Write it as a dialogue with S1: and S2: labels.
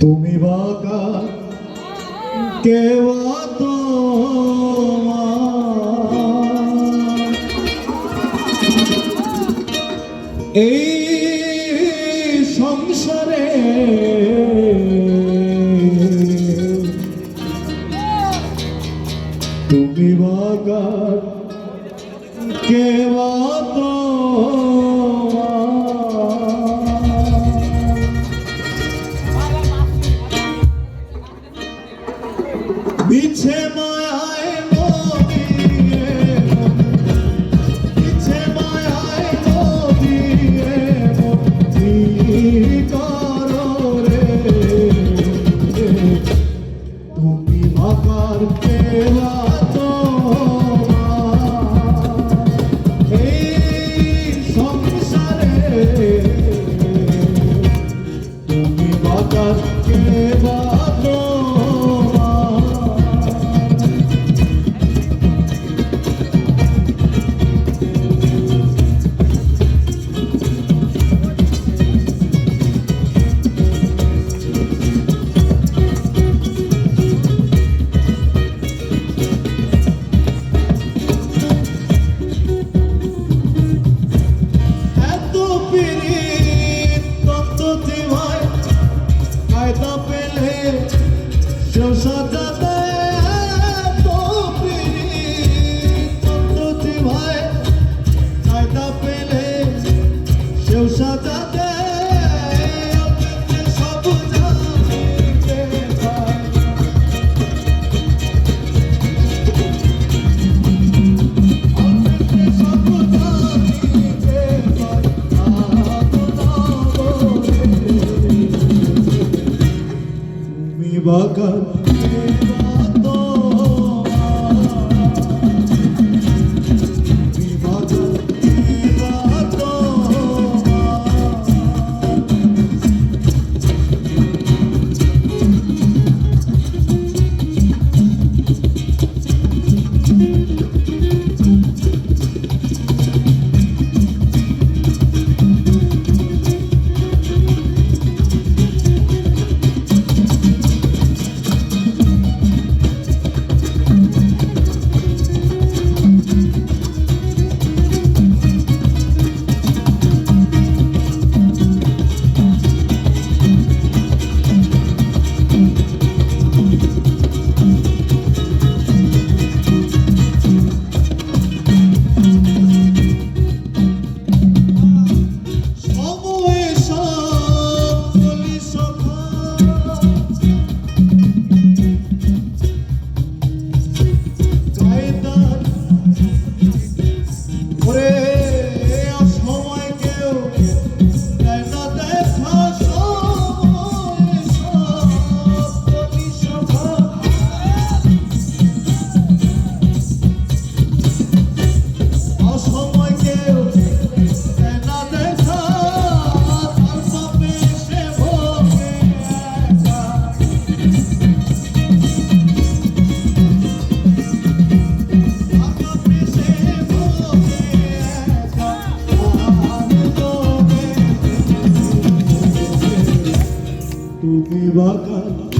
S1: তুমি বাকা কেবা এই সংসারে তুমি বাগার কেবা Sema bacana. bir bakar